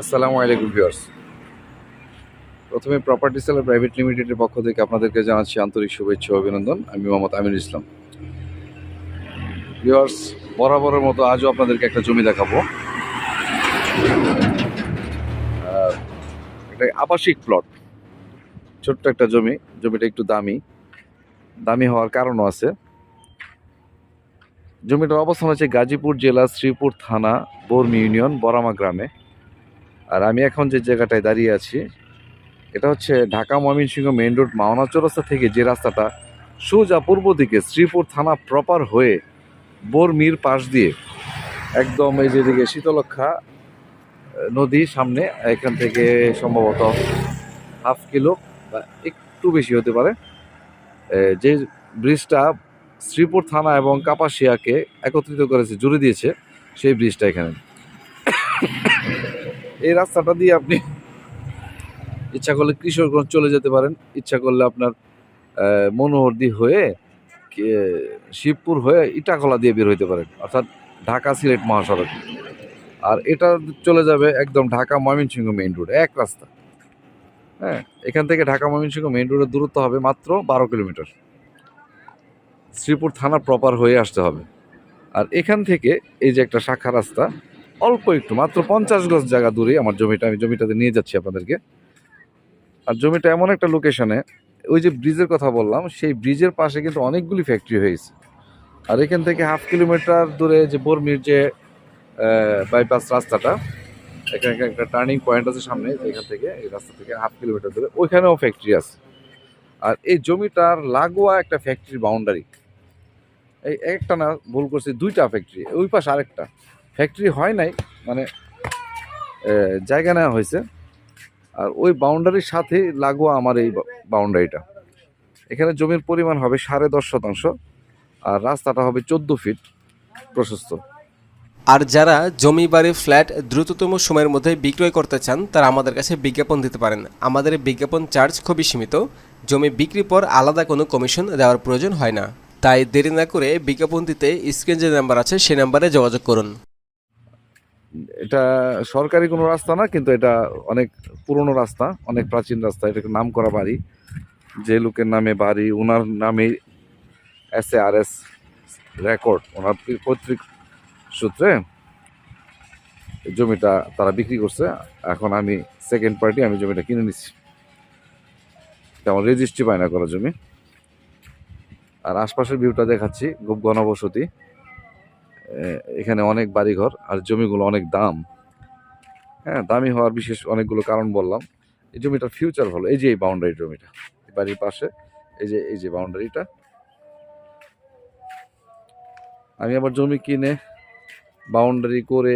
আসসালামু আলাইকুম ভিউয়ার্স। প্রথমে প্রপার্টি সেলার প্রাইভেট লিমিটেডের পক্ষ থেকে আপনাদেরকে জানাচ্ছি আন্তরিক শুভেচ্ছা অভিনন্দন। আমি মোহাম্মদ আমিনুল ইসলাম। ভিউয়ার্স, বরাবরের মতো আজও আপনাদেরকে একটা জমি দেখাবো। একটা আবাসিক প্লট ছোট্ট একটা জমি, জমিটা একটু দামি। দামি হওয়ার কারণও আছে। জমিটার অবস্থান হচ্ছে গাজীপুর জেলা শ্রীপুর থানা, বর্মি ইউনিয়ন, বরামা গ্রামে। আর আমি এখন যে জায়গাটায় দাঁড়িয়ে আছি, এটা হচ্ছে ঢাকা ময়মনসিংহ মেইন রোড, মাওনা চৌরাস্তা থেকে যে রাস্তাটা সোজা পূর্ব দিকে শ্রীপুর থানা প্রপার হয়ে বর্মির পাশ দিয়ে একদম এই যেদিকে শীতলক্ষা নদী সামনে, এখান থেকে সম্ভবত হাফ কিলো বা একটু বেশি হতে পারে। যে ব্রিজটা শ্রীপুর থানা এবং কাপাসিয়াকে একত্রিত করেছে, জুড়ে দিয়েছে, সেই ব্রিজটা এখানে। এই রাস্তাটা দিয়ে আপনি ইচ্ছা করলে কিশোরগঞ্জ চলে যেতে পারেন। ইচ্ছা করলে আপনার মনোহরদি হয়ে শিবপুর হয়ে ইটাখলা দিয়ে বের হইতে পারেন। অর্থাৎ ঢাকা সিলেট মহাসড়ক। আর এটা চলে যাবে একদম ঢাকা ময়মনসিংহ মেইন রোড, এক রাস্তা। হ্যাঁ এখান থেকে ঢাকা ময়মনসিংহ মেইন রোডের দূরত্ব হবে মাত্র বারো কিলোমিটার। শ্রীপুর থানা প্রপার হয়ে আসতে হবে। আর এখান থেকে এই যে একটা শাখা রাস্তা অল্প একটু, মাত্র পঞ্চাশ গজ জায়গা দূরে আমার জমিটা, আমি জমিটাতে নিয়ে যাচ্ছি আপনাদেরকে। আর জমিটা এমন একটা লোকেশনে ওই যে ব্রিজের কথা বললাম, সেই ব্রিজের পাশে কিন্তু অনেকগুলি ফ্যাক্টরি হয়েছে। আর এখান থেকে হাফ কিলোমিটার দূরে যে বর্মির যে বাইপাস রাস্তাটা, এখানে একটা টার্নিং পয়েন্ট আছে সামনে, এখান থেকে, এই রাস্তা থেকে হাফ কিলোমিটার দূরে, ওইখানেও ফ্যাক্টরি আছে। আর এই জমিটার লাগোয়া একটা ফ্যাক্টরি বাউন্ডারি এই একটা না, ভুল করছি, দুইটা ফ্যাক্টরি ওই পাশে আরেকটা। ফ্যাক্টরি হয় নাই মানে জায়গা নেওয়া হয়েছে। আর ওই বাউন্ডারির সাথে লাগোয়া আমার এই বাউন্ডারিটা এখানে জমির পরিমাণ হবে সাড়ে দশ শতাংশ, আর রাস্তাটা হবে চোদ্দ ফিট প্রশস্ত। আর যারা জমি বাড়ি ফ্ল্যাট দ্রুততম সময়ের মধ্যে বিক্রয় করতে চান, তারা আমাদের কাছে বিজ্ঞাপন দিতে পারেন। আমাদের বিজ্ঞাপন চার্জ খুবই সীমিত। জমি বিক্রির পর আলাদা কোনো কমিশন দেওয়ার প্রয়োজন হয় না। তাই দেরি না করে বিজ্ঞাপন দিতে স্ক্রিন যে নাম্বার আছে সেই নাম্বারে যোগাযোগ করুন। এটা সরকারি কোনো রাস্তা না, কিন্তু এটা অনেক পুরনো রাস্তা, অনেক প্রাচীন রাস্তা। এটাকে নাম করা বাড়ি। যে লোকের নামে বাড়ি ওনার নামে S A R S record ওনার পৈতৃক সূত্রে জমিটা তারা বিক্রি করছে। এখন আমি সেকেন্ড পার্টি আমি জমিটা কিনে নিচ্ছি। তেমন রেজিস্ট্রি বায়না করা জমি। আর আশপাশের ভিউটা দেখাচ্ছি, খুব ঘনবসতি। এখানে অনেক বাড়িঘর আর জমিগুলো অনেক দাম। হ্যাঁ দামি হওয়ার বিশেষ অনেকগুলো কারণ বললাম। এই জমিটার ফিউচার ভালো। এই যে এই বাউন্ডারি জমিটা বাড়ির পাশে, এই যে এই যে বাউন্ডারিটা আমি আবার জমি কিনে বাউন্ডারি করে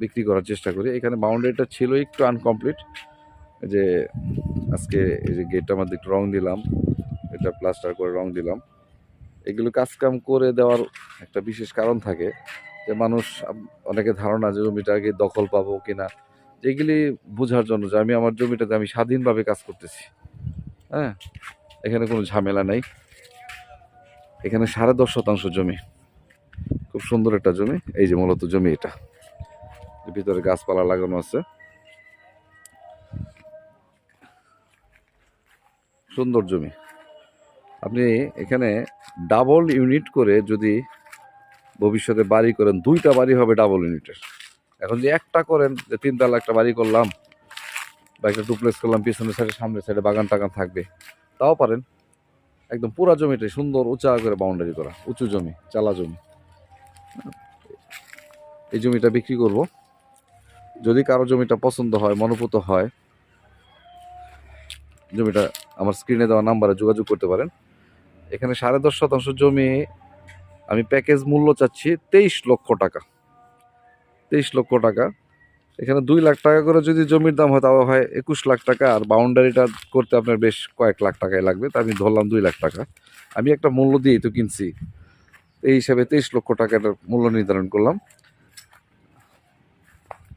বিক্রি করার চেষ্টা করি। এখানে বাউন্ডারিটা ছিল একটু আনকমপ্লিট যে, আজকে এই যে গেটটা মধ্যে একটু রং দিলাম। এটা প্লাস্টার করে রং দিলাম। এগুলো কাজকাম করে দেওয়ার একটা বিশেষ কারণ থাকে যে মানুষ, অনেকে ধারণা যে জমিটা আগে দখল পাবো কিনা, যেগুলি বোঝার জন্য যে আমি আমার জমিটাতে আমি স্বাধীনভাবে কাজ করতেছি। হ্যাঁ? এখানে কোনো ঝামেলা নাই। এখানে সাড়ে দশ শতাংশ জমি। খুব সুন্দর একটা জমি। এই যে মূলত জমি এটা। ভিতরে গাছপালা লাগানো আছে। সুন্দর জমি। আপনি এখানে ডাবল ইউনিট করে যদি ভবিষ্যতে বাড়ি করেন, দুইটা বাড়ি হবে ডাবল ইউনিটের এখন যে একটা করেন, যে তিনতলা একটা বাড়ি করলাম, বা একটা ডুপ্লেক্স করলাম, পিছনের সাইডে সামনের সাইডে বাগান টাগান থাকবে, তাও পারেন। একদম পুরা জমিটাই সুন্দর, উঁচা করে বাউন্ডারি করা, উঁচু জমি, চালা জমি। এই জমিটা বিক্রি করব। যদি কারও জমিটা পছন্দ হয়, মনোপুত হয়, জমিটা আমার স্ক্রিনে দেওয়া নাম্বারে যোগাযোগ করতে পারেন। এখানে সাড়ে দশ শতাংশ জমি আমি প্যাকেজ মূল্য চাচ্ছি তেইশ লক্ষ টাকা। তেইশ লক্ষ টাকা। এখানে দুই লাখ টাকা করে যদি জমির দাম হয়, তাও হয় একুশ লাখ টাকা। আর বাউন্ডারিটা করতে আপনার বেশ কয়েক লাখ টাকাই লাগবে। তা আমি ধরলাম দুই লাখ টাকা। আমি একটা মূল্য দিয়েই তো কিনছি। এই হিসাবে তেইশ লক্ষ টাকার মূল্য নির্ধারণ করলাম।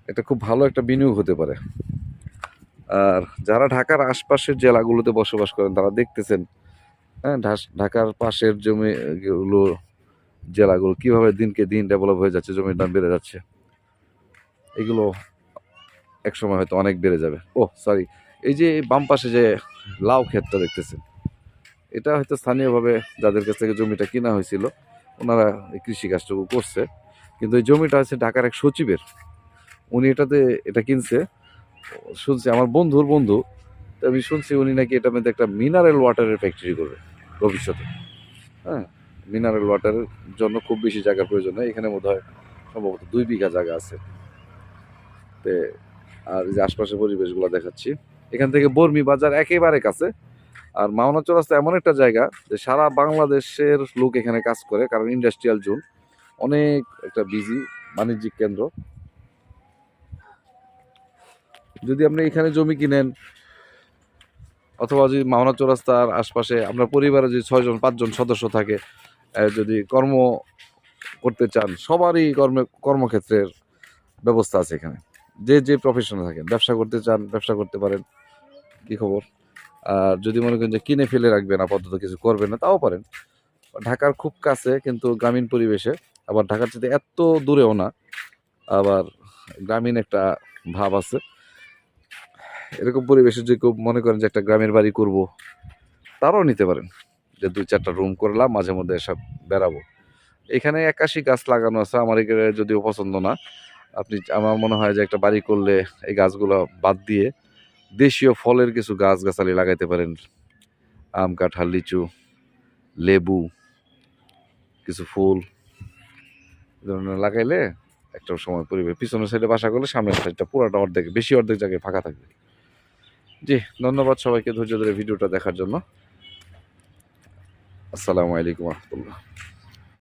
এটা খুব ভালো একটা বিনিয়োগ হতে পারে। আর যারা ঢাকার আশপাশের জেলাগুলোতে বসবাস করেন, তারা দেখতেছেন হ্যাঁ ঢাকার পাশের জমিগুলো জেলাগুলো কীভাবে দিনকে দিন ডেভেলপ হয়ে যাচ্ছে, জমির দাম বেড়ে যাচ্ছে? এগুলো এক সময় হয়তো অনেক বেড়ে যাবে। ও সরি এই যে বাম পাশে যে লাউ ক্ষেতটা দেখতেছেন, এটা হয়তো স্থানীয়ভাবে যাদের কাছ থেকে জমিটা কিনা হয়েছিল, ওনারা কৃষি কাজটুকু করছে। কিন্তু এই জমিটা আছে ঢাকার এক সচিবের। উনি এটাতে, এটা কিনছে। শুনছি আমার বন্ধুর বন্ধু আমি শুনছি উনি নাকি এটার মধ্যে একটা মিনারেল ওয়াটারের ফ্যাক্টরি করবে। ভবিষ্যতে। হ্যাঁ মিনারেল ওয়াটারের জন্য খুব বেশি জায়গার প্রয়োজন হয় এখানে বোধ হয় সম্ভবত দুই বিঘা জায়গা আছে। তে আর যে আশপাশের পরিবেশগুলো দেখাচ্ছি। এখান থেকে বর্মি বাজার একেবারে কাছে। আর মাওনা চৌরাস্তা এমন একটা জায়গা যে সারা বাংলাদেশের লোক এখানে কাজ করে, কারণ ইন্ডাস্ট্রিয়াল জোন অনেক একটা বিজি বাণিজ্যিক কেন্দ্র। যদি আপনি এখানে জমি কিনেন অথবা যদি মাওনা চৌরাস্তার আশপাশে আপনার পরিবারে যদি ছয়জন, পাঁচজন সদস্য থাকে যদি কর্ম করতে চান, সবারই কর্মে, কর্মক্ষেত্রের ব্যবস্থা আছে এখানে। যে যে প্রফেশনে থাকেন, ব্যবসা করতে চান, ব্যবসা করতে পারেন, কি খবর? আর যদি মনে করেন যে কিনে ফেলে রাখবেন, আপাতত কিছু করবেন না, তাও পারেন। ঢাকার খুব কাছে, কিন্তু গ্রামীণ পরিবেশে, আবার ঢাকার সাথে এত দূরেও না, আবার গ্রামীণ একটা ভাব আছে। এরকম পরিবেশে যদি খুব মনে করেন যে একটা গ্রামের বাড়ি করব, তারাও নিতে পারেন। যে দুই চারটা রুম করলাম, মাঝে মধ্যে এসব বেড়াবো। এখানে একাশি গাছ লাগানো আছে, আমার এখানে যদিও পছন্দ না। আপনি, আমার মনে হয় যে একটা বাড়ি করলে এই গাছগুলো বাদ দিয়ে দেশীয় ফলের কিছু গাছ গাছালি লাগাইতে পারেন। আম, কাঁঠাল, লিচু, লেবু, কিছু ফুল ধরনের লাগাইলে একটা সময় পরিবেশ। পিছনের সাইডে বাসা করলে সামনের সাইডটা পুরোটা অর্ধেক, বেশি অর্ধেক জায়গায় ফাঁকা থাকবে। জি ধন্যবাদ সবাইকে ধৈর্য ধরে ভিডিওটা দেখার জন্য। আসসালামু আলাইকুম রহমতুল্লাহ।